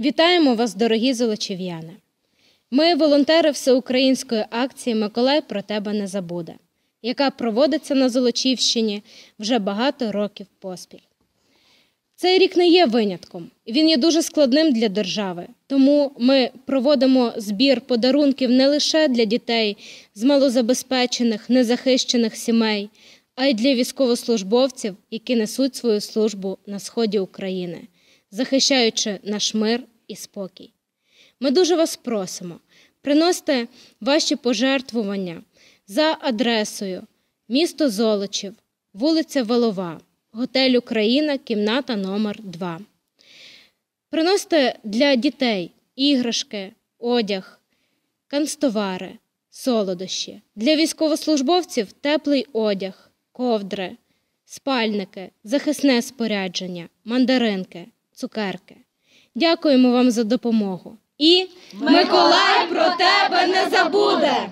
Вітаємо вас, дорогі золочів'яни! Ми волонтери всеукраїнської акції Миколай про тебе не забуде, яка проводиться на Золочівщині вже багато років поспіль. Цей рік не є винятком, він є дуже складним для держави, тому ми проводимо збір подарунків не лише для дітей з малозабезпечених, незахищених сімей, а й для військовослужбовців, які несуть свою службу на сході України, захищаючи наш мир і спокій. Ми дуже вас просимо, приносьте ваші пожертвування за адресою місто Золочів, вулиця Волова, готель Україна, кімната номер 2 Приносьте для дітей іграшки, одяг, канцтовари, солодощі, для військовослужбовців теплий одяг, ковдри, спальники, захисне спорядження, мандаринки, цукерки. Дякуємо вам за допомогу. І Миколай про тебе не забуде!